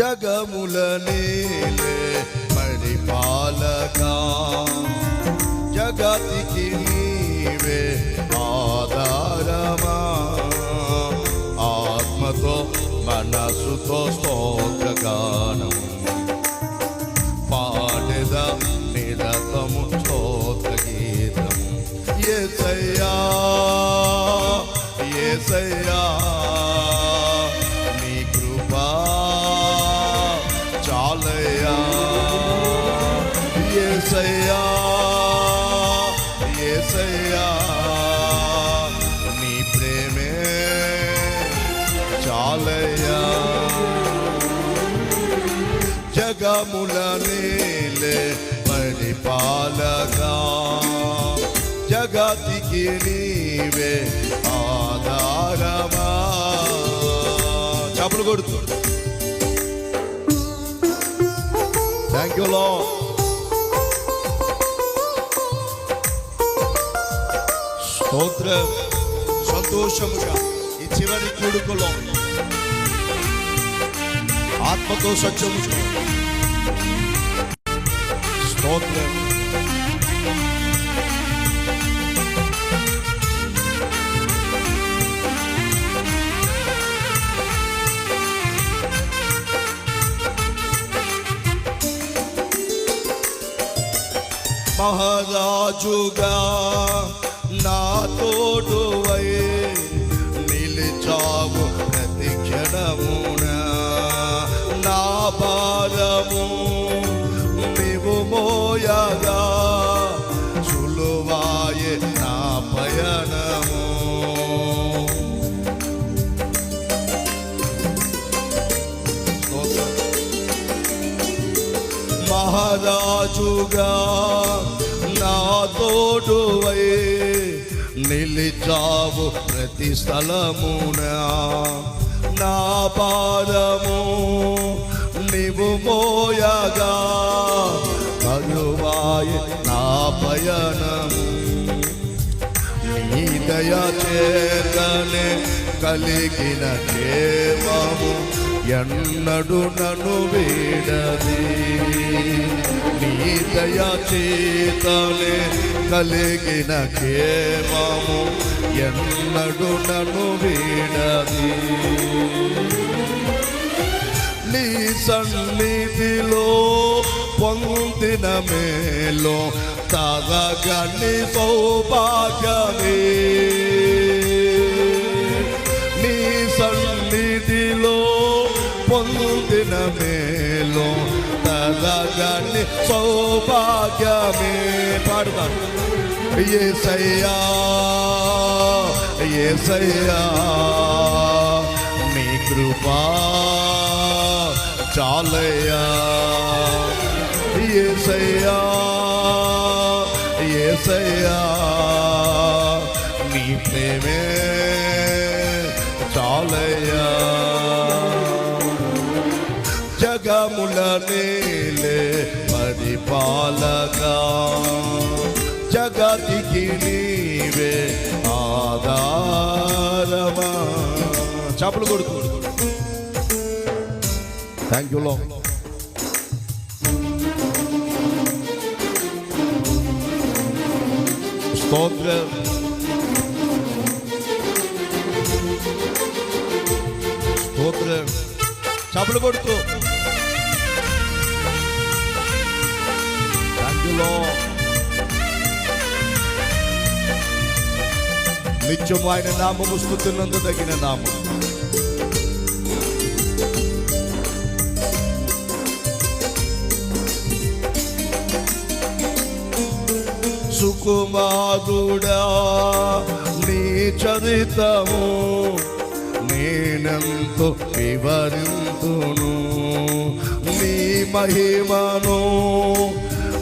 జగముల నీలే పరిపాలక. జగతికి నీవే ఆధారమా. ఆత్మతో మనసుతో స్తోత్రగానం. పాడద నిరతము స్తోత్రగీతం. ఏ సయ్యా ఏ సయ్యా జగముల నీలే పరిపాలగా. జగతికి నీవే ఆధారమా. చప్పులు కొడుతు. థ్యాంక్ యూ లో స్తోత్రం సంతోషముగా ఈ చివరి కొడుకులో ఆత్మతో సత్యము స్తోత్రం మహారాజుగా నా తోడువై నిలిచావు ప్రతి క్షణమున నా భారము మహారాజుగా నా తోడువై నిలిచావు ప్రతి స్థలమున. నా పాదము నీవు మోయగా కరువాయి నా పయనము. నీ దయ చేతనే కలిగిన కేవము ఎన్నడు నను వేడది నీ దయా చేతలే కలిగిన కేమము ఎన్నడు నను వేడది నీ సన్నిధిలో పొందిన మేలో తగని సౌభాగ్యమే. పొందిన మేలు తగని సౌభాగ్యమే పాడుతాను ఏ సయ్యా నీ కృపా చాలయ్యా. ఏ సయ్యా ఏ సయ్యా నీ ప్రేమే చాలయ్యా. జగముల నేలే పరిపాలగా. జగతికి నీవే ఆధారమా. చేపలు కొడుకు. థ్యాంక్ యూ లో స్తోత్రం. స్తోత్రం. చేపలు కొడుతూ థ్యాంక్ నిత్యం ఆయన నామము స్థుతులందు తగిన నామం. సుకుమారుడా నీ చరితము నేనెంతో వివరింతును. నీ మహిమను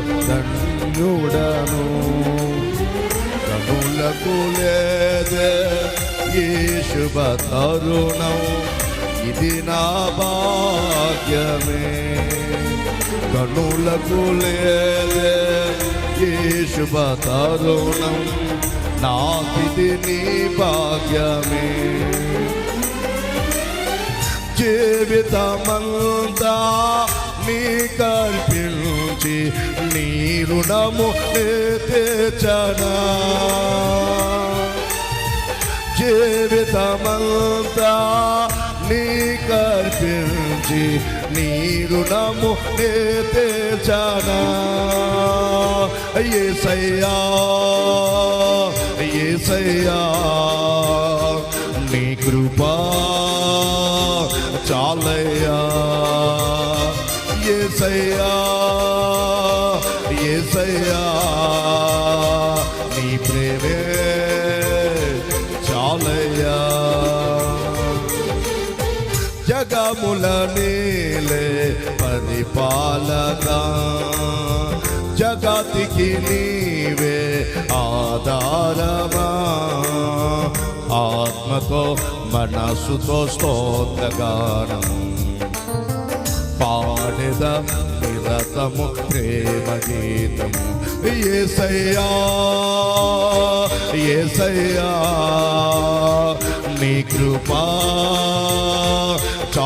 ధన్యుడను కనులకు లేదే ఈ శుభ తరుణం. ఇది నా భాగ్యమే. కనులకు లేదే ఈ శుభ తరుణం. నాకిది నీ భాగ్యమే. జీవితమంతా నీ కల్పించి నీ రుణము నే జీవితమంతా నీ కర్పించి నీ రుణము నే తెచ్చనా ఏసయ్యా ఏసయ్యా నీ కృపా చాలయ్యా. ఏసయ్యా ఏసయ్యా జగముల నీలే పరిపాలన? జగతికి నీవే ఆధారమా? ఆత్మతో మనసుతో స్తోత్రగానం. పాడెద నిరతము ప్రేమ గీతము ఏసయ్యా ఏసయ్యా నీ కృపా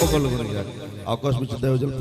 చాలయ్యా దేవునికి